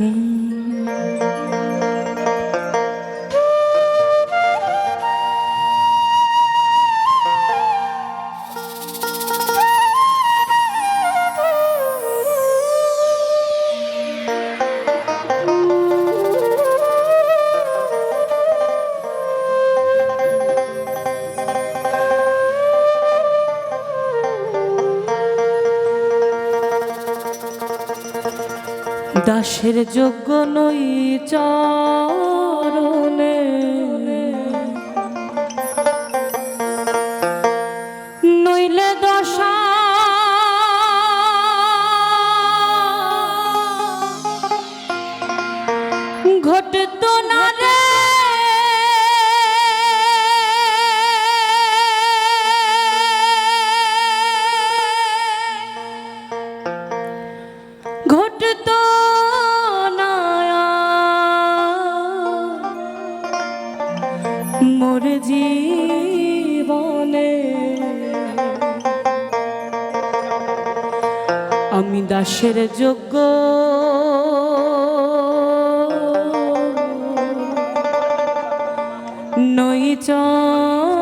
Hmm. দাসের যোগ্য নই চা আমি দাসের যোগ্য। নই চরণে।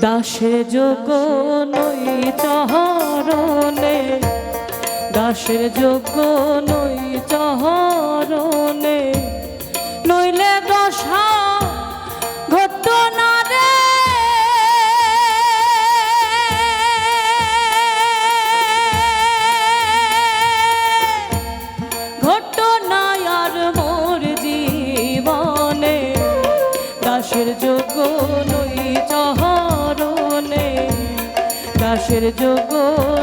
দাসের যোগ্য নই চহরণে দাসের যোগ্য নই চহরণ যোগ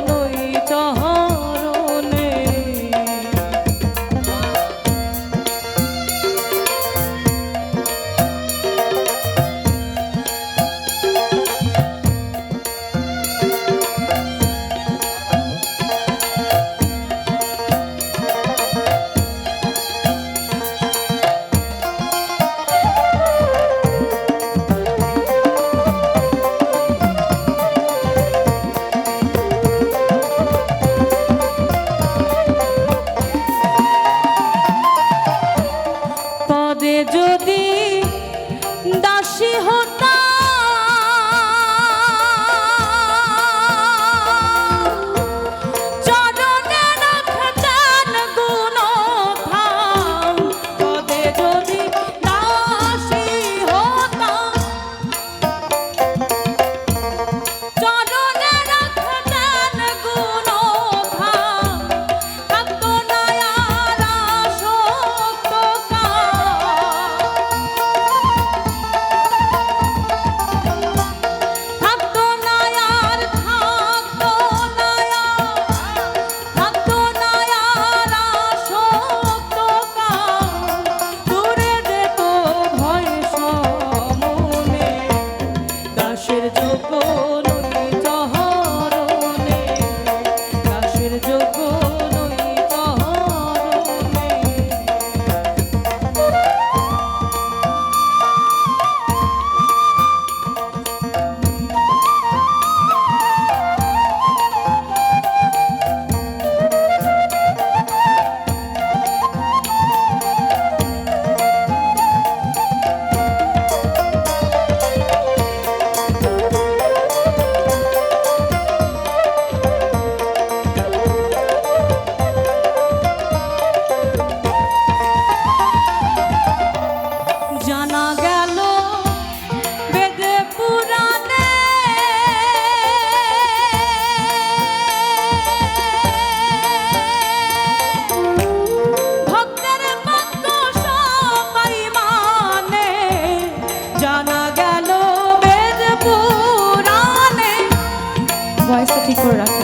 ঠিক করে রাখতে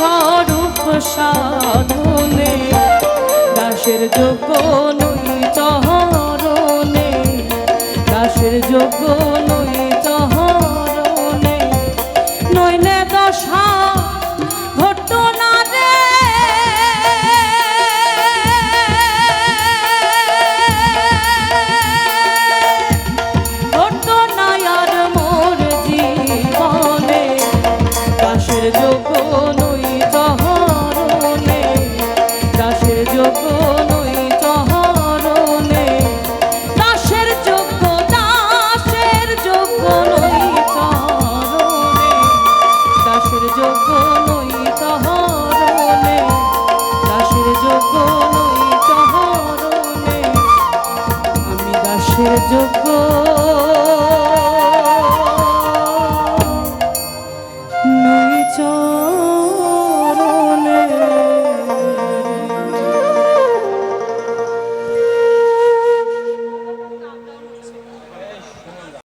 স্বরূপ সাধনে দাসের যোগ্য নই চহরণে দাসের যোগ্য নই চহরণে নইলে দশা যোগ্য